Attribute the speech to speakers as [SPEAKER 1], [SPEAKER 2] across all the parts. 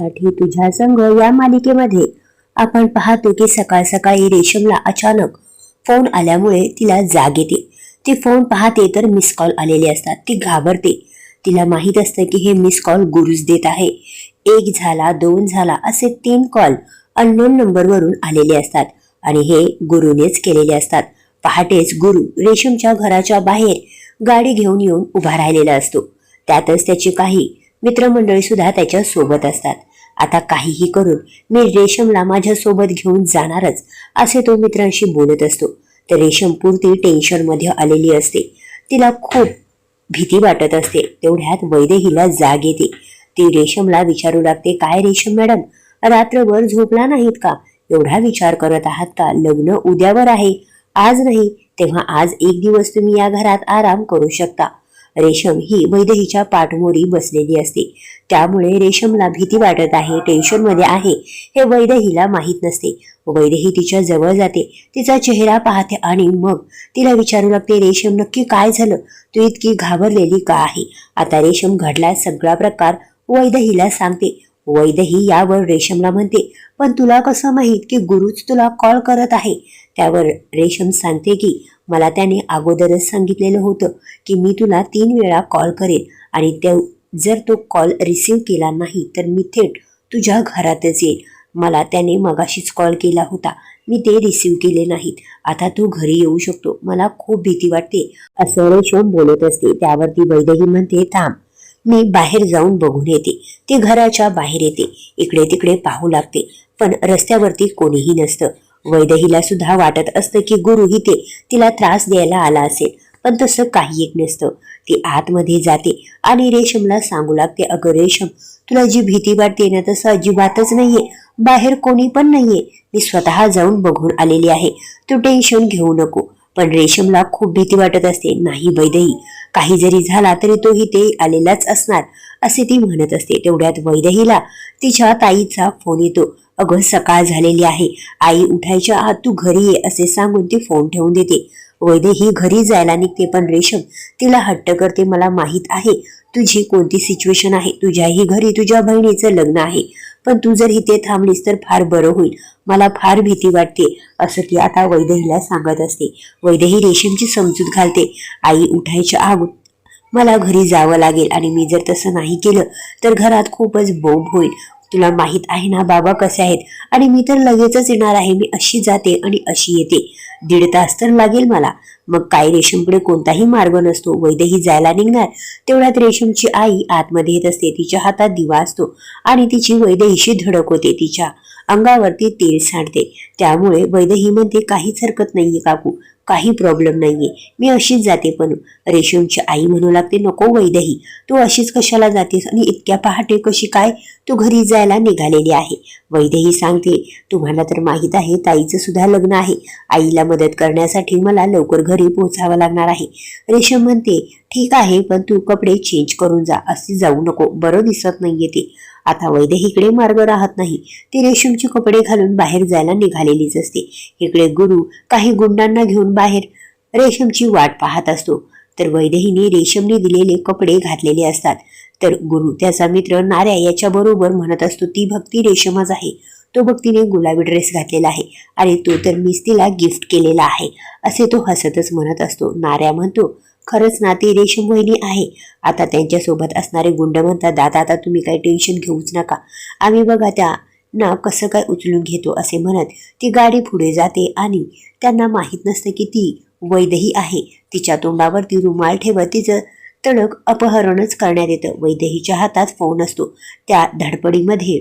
[SPEAKER 1] माझ्यासाठी तुझ्या संघ या मालिकेमध्ये. आपण पाहतो की सकाळ सकाळी रेशमला अचानक फोन आल्यामुळे तिला जाग येते. ती फोन पाहते तर मिस कॉल आलेले असतात. ती घाबरते. तिला माहीत असतं की हे मिस कॉल गुरुज देत आहे. एक झाला दोन झाला असे तीन कॉल अननोन नंबरवरून आलेले असतात आणि हे गुरुनेच केलेले असतात. पहाटेच गुरु रेशमच्या घराच्या बाहेर गाडी घेऊन येऊन उभा राहिलेला असतो. त्यातच त्याची काही मित्रमंडळी सुद्धा त्याच्या सोबत असतात. आता काहीही करून मी रेशमला माझ्या सोबत घेऊन जाणारच असे तो मित्रांशी बोलत असतो. तर रेशम पुरती टेन्शनमध्ये आलेली असते. तिला खूप भीती वाटत असते. तेवढ्यात वैदेहीला जाग येते. ती रेशमला विचारू लागते काय रेशम मॅडम रात्रभर झोपला नाहीत का? एवढा विचार करत आहात का? लग्न उद्यावर आहे. आज नाही तेव्हा आज एक दिवस तुम्ही या घरात आराम करू शकता. रेशम ही वैदेहीच्या पाठमोरी बसलेली असते. त्यामुळे रेशमला भीती वाटत आहे टेन्शनमध्ये आहे हे वैदेहीला माहीत नसते. वैदेही तिच्या जवळ जाते. तिचा चेहरा पाहते आणि मग तिला विचारू लागते रेशम नक्की काय झालं? तू इतकी घाबरलेली का आहे? आता रेशम घडला सगळा प्रकार वैदेहीला सांगते. वैदही यावर रेशमला म्हणते पण तुला कसं माहीत की गुरुच तुला कॉल करत आहे? त्यावर रेशम सांगते की मला त्याने अगोदरच सांगितलेलं होतं की मी तुला तीन वेळा कॉल करेन आणि ते जर तो कॉल रिसीव्ह केला नाही तर मी थेट तुझ्या घरातच येईल मला त्याने मगाशीच कॉल केला होता. मी ते रिसीव्ह केले नाहीत. आता तू घरी येऊ शकतो. मला खूप भीती वाटते. असं रेशम बोलत असते. त्यावरती वैदेही म्हणते थांब. मी बाहेर जाऊन बघून येते. ती घराच्या बाहेर येते. इकडे तिकडे पाहू लागते. पण रस्त्यावरती कोणीही नसतं. वैदहीला सुद्धा वाटत असतं की गुरु हिते तिला त्रास द्यायला आला असेल पण तसं काही एक नसतं. ती आतमध्ये जाते आणि रेशमला सांगू लागते अगं रेशम तुला जी भीती वाटते ना तसं अजिबातच नाहीये. बाहेर कोणी पण नाहीये. मी स्वतः जाऊन बघून आलेली आहे. तू टेन्शन घेऊ नको. पण रेशमला खूप भीती वाटत असते. नाही वैदही काही जरी झाला तरी तो ते आलेलाच असणार असे ती म्हणत असते. तेवढ्यात वैदहीला तिच्या ताईचा फोन येतो. अगं सकाळ झालेली आहे. आई उठायच्या आत तू घरी ये असे सांगून ती फोन ठेवून देते. वैदेही घरी जायला निघते पण रेशम तिला हट्ट करते मला माहीत आहे तुझी कोणती सिच्युएशन आहे? तुझ्याही घरी तुझ्या बहिणीचं लग्न आहे. पण तू जर इथे थांबलीस तर फार बरं होईल. मला फार भीती वाटते असं ती आता वैदेहीला सांगत असते. वैदेही रेशीमची समजूत घालते. आई उठायच्या आग मला घरी जावं लागेल आणि मी जर तसं नाही केलं तर घरात खूपच बोंब होईल. तुला माहीत आहे ना बाबा कसे आहेत? आणि मी तर लगेचच येणार आहे. मी अशी जाते आणि अशी येते. दीड तास तर लागेल मला. मग काय रेशमकडे कोणताही मार्ग नसतो. वैद्यही जायला निघणार. तेवढ्यात रेशमची आई आतमध्ये येत असते. तिच्या हातात दिवा असतो आणि तिची वैदेहीशी धडक होते. तिच्या अंगावरती तेल सांडते. त्यामुळे वैदेही म्हणते काहीच हरकत नाहीये काकू. काही प्रॉब्लेम नाहीये. मी अशीच जाते पण. रेशमची आई म्हणू लागते नको वैदही तू अशीच कशाला जातेस आणि इतक्या पहाटे कशी काय तू घरी जायला निघालेली आहे? वैदही सांगते तुम्हाला तर माहीत आहे ताईचं सुद्धा लग्न आहे. आईला मदत करण्यासाठी मला लवकर घरी पोहोचावं लागणार आहे. रेशम म्हणते ठीक आहे पण तू कपडे चेंज करून जा. असे जाऊ नको. बरं दिसत नाहीये ते. आता वैदेहीकडे मार्ग राहत नाही. ती रेशमचे कपडे घालून बाहेर जायला निघालेलीच असते. इकडे गुरु काही गुंडांना घेऊन बाहेर रेशमची वाट पाहत असतो. तर वैदेहीने रेशमने दिलेले कपडे घातलेले असतात. तर गुरु त्याचा मित्र नाऱ्या याच्या बरोबर म्हणत असतो ती भक्ती रेशमच आहे. तो भक्तीने गुलाबी ड्रेस घातलेला आहे. आणि तो तर मीच तिला गिफ्ट केलेला आहे. असे तो हसतच म्हणत असतो. नाऱ्या म्हणतो खरंच ना ती रेशम वहिनी आहे. आता त्यांच्यासोबत असणारे गुंड म्हणतात दादा आता तुम्ही काही टेन्शन घेऊच नका. आम्ही बघा त्या ना कसं काय उचलून घेतो असे म्हणत ती गाडी पुढे जाते आणि त्यांना माहीत नसतं की ती वैदही आहे. तिच्या तोंडावरती रुमाल ठेवत तिचं तडक अपहरणच करण्यात येतं. वैदहीच्या हातात फोन असतो. त्या धडपडीमध्ये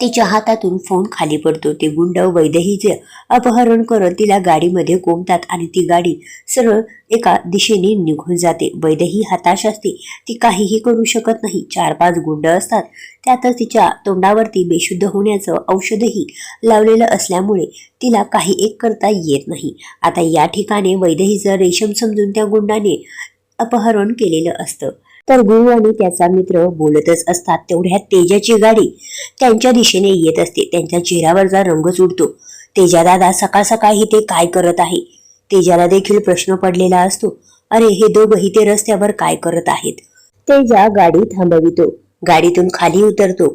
[SPEAKER 1] तिच्या हातातून फोन खाली पडतो. ते गुंड वैदहीचे अपहरण करत तिला गाडीमध्ये कोंबतात आणि ती गाडी सरळ एका दिशेने निघून जाते. वैदही हताश असते. ती काहीही करू शकत नाही. चार पाच गुंड असतात. त्यातच तिच्या तोंडावरती बेशुद्ध होण्याचं औषधही लावलेलं असल्यामुळे तिला काही एक करता येत नाही. आता या ठिकाणी वैदहीचं रेशम समजून त्या गुंडाने अपहरण केलेलं असतं. तर गुरु आणि त्याचा मित्र बोलतच असतात. तेवढ्यात तेजाची गाडी त्यांच्या दिशेने येत असते. त्यांच्या चेहऱ्यावरचा रंगच उडतो तेजा दादा सकाळ सकाळी ते काय करत आहे? तेजाला देखील प्रश्न पडलेला असतो. अरे हे दोघही ते रस्त्यावर काय करत आहेत? तेजा गाडी थांबवितो. गाडीतून खाली उतरतो.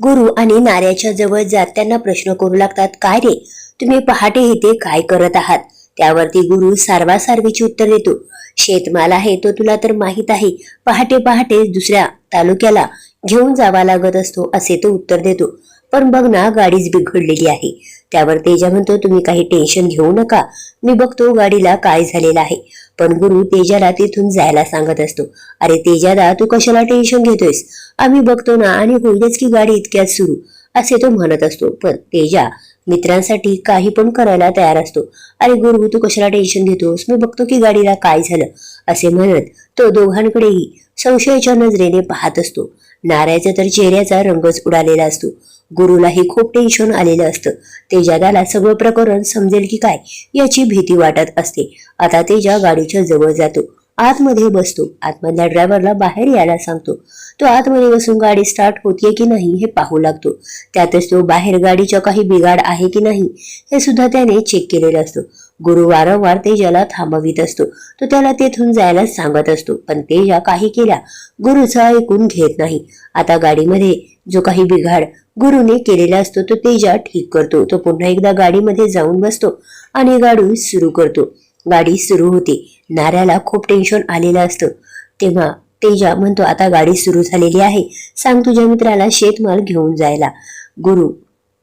[SPEAKER 1] गुरु आणि नाऱ्याच्या जवळ जात त्यांना प्रश्न करू लागतात काय रे? तुम्ही पहाटे इथे काय करत आहात? त्यावरती गुरु सारवासारवीची उत्तर देतो. शेतमाल आहे तो तुला तर माहीत आहे. पहाटे पहाटे दुसऱ्या तालुक्याला घेऊन जावा लागत असतो असे तो उत्तर देतो. पण बघ ना गाडीच बिघडलेली आहे. त्यावर तेजा म्हणतो तुम्ही काही टेन्शन घेऊ नका. मी बघतो गाडीला काय झालेलं आहे. पण गुरु तेजाला तिथून जायला सांगत असतो अरे तेजादा तू कशाला टेन्शन घेतोयस? आम्ही बघतो ना आणि होईलच की गाडी इतक्यात सुरू. असे तो म्हणत असतो. पण तेजा मित्रांसाठी काही पण करायला तयार असतो. अरे गुरु तू कशाला टेन्शन घेतोस? मी बघतो की गाडीला काय झालं. असे म्हणत तो दोघांकडेही संशयाच्या नजरेने पाहत असतो. नाऱ्याचा तर चेहऱ्याचा रंगच उडालेला असतो. गुरुलाही खूप टेन्शन आलेलं असतं. तेजादाला सगळं प्रकरण समजेल की काय याची भीती वाटत असते. आता तेजा गाडीच्या जवळ जातो. आतमध्ये बसतो. आतमधल्या ड्रायव्हरला बाहेर यायला सांगतो. तो आतमध्ये बसून गाडी स्टार्ट होतीये की नाही हे पाहू लागतो. त्यातच तो बाहेर गाडीच्या काही बिघाड आहे की नाही हे सुद्धा त्याने चेक केलेलं असतो. गुरु वारंवार तेजाला थांबवित असतो. तो त्याला तेथून जायला सांगत असतो. पण तेजा काही केल्या गुरुचा ऐकून घेत नाही. आता गाडीमध्ये जो काही बिघाड गुरुने केलेला असतो तो तेजा ठीक करतो. तो पुन्हा एकदा गाडीमध्ये जाऊन बसतो आणि गाडी सुरू करतो. गाडी सुरू होते. नाऱ्याला खूप टेन्शन आलेलं असतं. तेव्हा तेजा म्हणतो आता गाडी सुरू झालेली आहे. सांग तुझ्या मित्राला शेतमाल घेऊन जायला. गुरु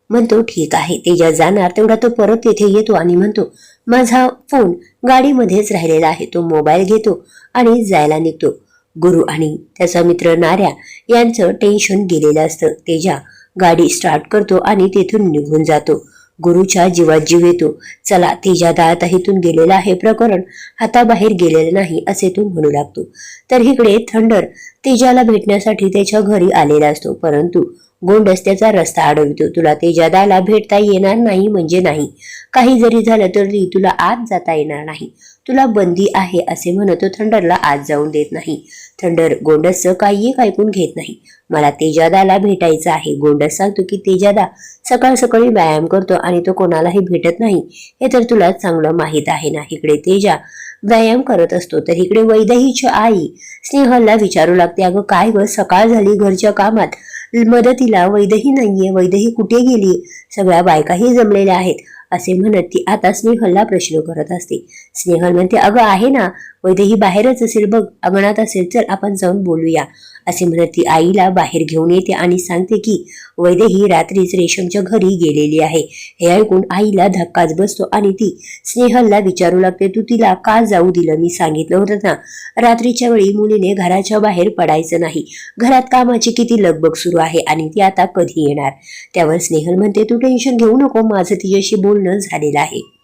[SPEAKER 1] म्हणतो ठीक आहे तेजा जाणार. तेवढा तो परत तेथे येतो आणि म्हणतो माझा फोन गाडीमध्येच राहिलेला आहे. तो मोबाईल घेतो आणि जायला निघतो. गुरु आणि त्याचा मित्र नाऱ्या यांचं टेन्शन गेलेलं असतं. तेजा गाडी स्टार्ट करतो आणि तेथून निघून जातो. गुरुच्या जीवात जीव येतो. चला तिच्या दात इथून गेलेला आहे प्रकरण हाताबाहेर गेलेलं नाही असे तो म्हणू लागतो. तर इकडे थंडर तेजाला भेटण्यासाठी त्याच्या घरी आलेला असतो. परंतु गोंडस त्याचा रस्ता अडवितो. तुला तेजादाला भेटता येणार नाही म्हणजे नाही. काही जरी झालं तरी तुला आत जाता येणार नाही. तुला बंदी आहे असे म्हणत तो थंडरला आज जाऊन देत नाही. थंडर गोंडसचं काही ऐकून घेत नाही. मला तेजादाला भेटायचं आहे. गोंडस सांगतो की तेजादा सकाळ सकाळी व्यायाम करतो आणि तो कोणालाही भेटत नाही. हे तर तुला चांगलं माहीत आहे ना? इकडे तेजा व्यायाम करत असतो तर इकडे वैदहीची आई स्नेहलला विचारू लागते अगं काय ग? सकाळ झाली घरच्या कामात. मदतीला वैदही नाहीये. वैदही कुठे गेली? सगळ्या बायकाही जमलेल्या आहेत. असे म्हणत ती आता स्नेहलला प्रश्न करत असते. स्नेहल म्हणते अगं आहे ना वैदेही बाहेरच असेल बघ अंगणात असेल चल आपण जाऊन बोलूया. असे म्हणत ती आईला बाहेर घेऊन येते आणि सांगते की वैदेही रात्रीच रेशमच्या घरी गेलेली आहे. हे ऐकून आईला धक्काच बसतो आणि ती स्नेहलला विचारू लागते तू तिला का जाऊ दिलं? मी सांगितलं होतं ना. रात्रीच्या वेळी मुलीने घराच्या बाहेर पडायचं नाही. घरात कामाची किती लगबग सुरू आहे आणि ती आता कधी येणार? त्यावर स्नेहल म्हणते तू टेन्शन घेऊ नको माझं तिच्याशी बोलणं झालेलं आहे.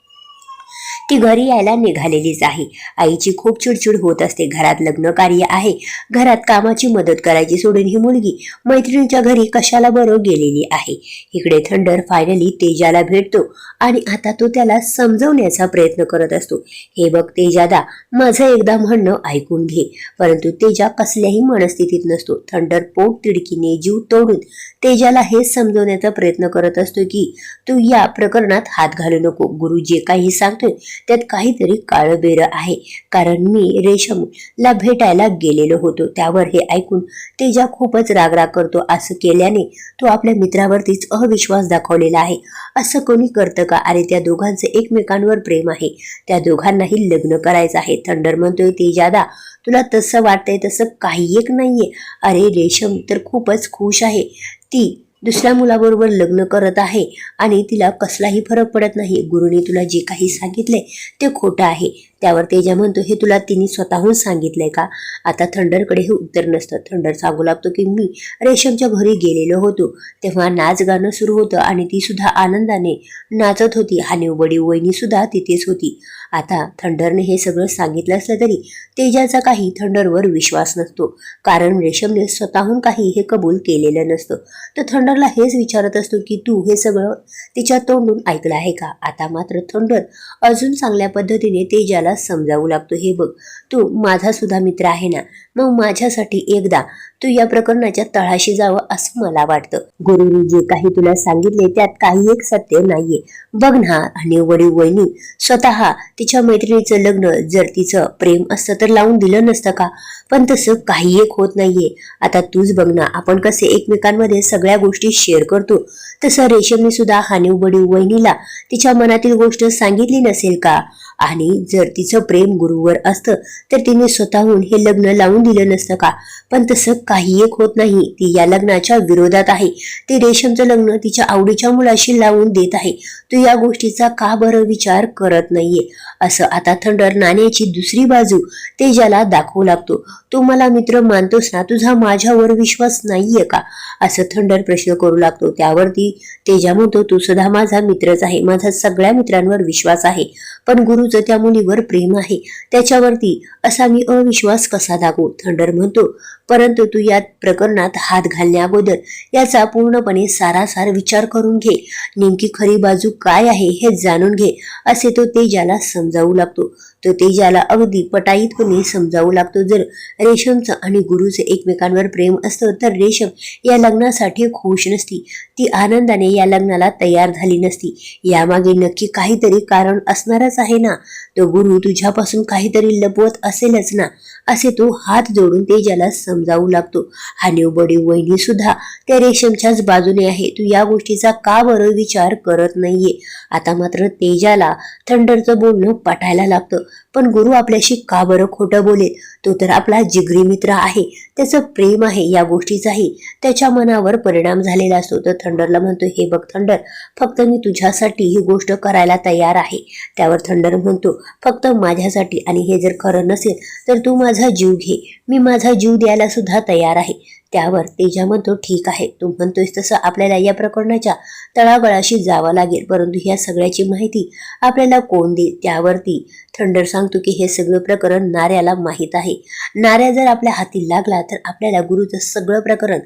[SPEAKER 1] ती घरी यायला निघालेलीच आहे. आईची खूप चिडचिड होत असते. घरात लग्न कार्य आहे. घरात कामाची मदत करायची सोडून ही मुलगी मैत्रिणीच्या घरी कशाला बरं गेलेली आहे? इकडे थंडर फायनली तेजाला भेटतो आणि आता तो त्याला समजवण्याचा प्रयत्न करत असतो. हे बघ तेजादा माझं एकदा म्हणणं ऐकून घे. परंतु तेजा कसल्याही मनस्थितीत नसतो. थंडर पोट तिडकीने जीव तोडून तेजाला हे समजवण्याचा प्रयत्न करत असतो की तू या प्रकरणात हात घालू नको. गुरु जे काही सांगतोय त्यात काहीतरी काळबेर आहे. कारण मी रेशमला भेटायला गेलेलो होतो. त्यावर हे ऐकून तेजा खूपच रागराग करतो. असं केल्याने तो आपल्या मित्रावरतीच अविश्वास दाखवलेला आहे. असं कोणी करतं का? अरे त्या दोघांचं एकमेकांवर प्रेम आहे. त्या दोघांनाही लग्न करायचं आहे. थंडर म्हणतोय तेजादा तुला तसं वाटतंय तसं काही एक नाहीये. अरे रेशम तर खूपच खुश आहे. ती दुसऱ्या मुलाबरोबर लग्न करत आहे आणि तिला कसलाही फरक पडत नाही. गुरुने तुला जे काही सांगितलंय ते खोटं आहे. त्यावर तेजा म्हणतो हे तुला तिने स्वतःहून सांगितलंय का? आता थंडरकडे हे उत्तर नसतं. थंडर सांगू लागतो की मी रेशमच्या घरी गेलेलो होतो. तेव्हा नाच गाणं सुरू होतं आणि ती सुद्धा आनंदाने नाचत होती. आणि बडी वहिनी सुद्धा तिथेच होती. आता थंडरने हे सगळं सांगितलं असलं तरी तेजाचा काही थंडरवर विश्वास नसतो. कारण रेशमने स्वतःहून काही हे कबूल केलेलं नसतं. तर थंडरला हेच विचारत असतो की तू हे सगळं तिच्या तोंडून ऐकलं आहे का? आता मात्र थंडर अजून चांगल्या पद्धतीने तेजाला समजावू लागतो. हे बघ तू माझा सुद्धा मित्र आहे ना मग माझ्यासाठी एकदा तू या प्रकरणाच्या तळाशी जावं असं मला वाटतं. गुरुनी जे काही तुला सांगितले त्यात काही एक सत्य नाहीये. बघ ना आणि वडील वहिनी स्वतः तिच्या मैत्रिणीचं लग्न जर तिचं प्रेम असतं तर लावून दिलं नसतं का? पण तसं काही एक होत नाहीये. आता तूच बघ ना आपण कसे एकमेकांमध्ये सगळ्या गोष्टी शेअर करतो. तसं रेशमने सुद्धा हानिव वडील वहिनीला तिच्या मनातील गोष्ट सांगितली नसेल का? आणि जर तिचं प्रेम गुरुवर असतं तर तिने स्वतःहून हे लग्न लावून दिलं नसतं का? पण तसं काही एक होत नाही. ती या लग्नाच्या विरोधात आहे. ती रेशमचं लग्न तिच्या आवडीच्या मुलाशी लावून देत आहे. तू या गोष्टीचा का बरं विचार करत नाहीये? असं आता थंडर नाण्याची दुसरी बाजू तेजाला दाखवू लागतो. तू मला मित्र मानतोस ना? तुझा माझ्यावर विश्वास नाहीये का? असं थंडर प्रश्न करू लागतो. त्यावरती तेजा म्हणतो तू सुद्धा माझा मित्रच आहे. माझा सगळ्या मित्रांवर विश्वास आहे. पण गुरुचं त्या मुलीवर प्रेम आहे. त्याच्यावरती असा मी अविश्वास कसा दागू थंडर म्हणतो परंतु तू या प्रकरणात हात घालण्या अगोदर याचा पूर्णपणे सारासार विचार करून घे. नेमकी खरी बाजू काय आहे हे जाणून घे. असे तो तेजाला समजावू लागतो. तो तेजाला अगदी पटाईतपणे समजावू लागतो. जर रेशमचं आणि गुरुचं एकमेकांवर प्रेम असतं तर रेशम या लग्नासाठी खुश नसती. ती आनंदाने या लग्नाला तयार झाली नसती. यामागे नक्की काहीतरी कारण असणारच आहे ना? तो गुरु तुझ्यापासून काहीतरी लपवत असेलच ना? असे तो हात जोडून तेजाला समजावू लागतो. हानीव बडी वहिनी सुद्धा त्या रेशमच्याच बाजूने आहे. तू या गोष्टीचा का बरं विचार करत नाहीये? आता मात्र तेजाला थंडरचं बोलणं पटायला लागतं. पण गुरु आपल्याशी का बरं खोटं बोलेल? तो तर आपला जिगरी मित्र आहे. त्याचं प्रेम आहे या गोष्टीचाही. त्याच्या मनावर परिणाम झालेला असतो. तर थंडरला म्हणतो हे बघ थंडर फक्त मी तुझ्यासाठी ही गोष्ट करायला तयार आहे. त्यावर थंडर म्हणतो फक्त माझ्यासाठी आणि हे जर खरं नसेल तर तू माझा जीव घे. मी माझा जीव द्यायला सुद्धा तयार आहे. त्यावर तेजा म्हणतो ठीक आहे. तू म्हणतोयस तसं आपल्याला या प्रकरणाच्या तळागळाशी जावं लागेल. परंतु ह्या सगळ्याची माहिती आपल्याला कोण देईल? त्यावरती थंडर सांगतो की हे सगळं प्रकरण नाऱ्याला माहीत आहे. नाऱ्या जर आपल्या हाती लागला तर आपल्याला गुरुचं सगळं प्रकरण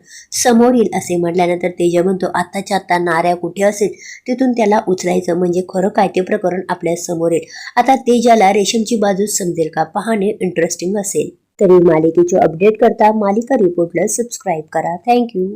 [SPEAKER 1] समोर येईल असे म्हटल्यानंतर तेजा म्हणतो आत्ताच्या आत्ता नाऱ्या कुठे असेल? तिथून त्याला उचलायचं म्हणजे खरं काय ते प्रकरण आपल्यासमोर येईल. आता तेजाला रेशमची बाजू समजेल का? पाहणे इंटरेस्टिंग असेल. तरी मालिकेचे अपडेट करता मालिका रिपोर्टला सबस्क्राईब करा. थँक्यू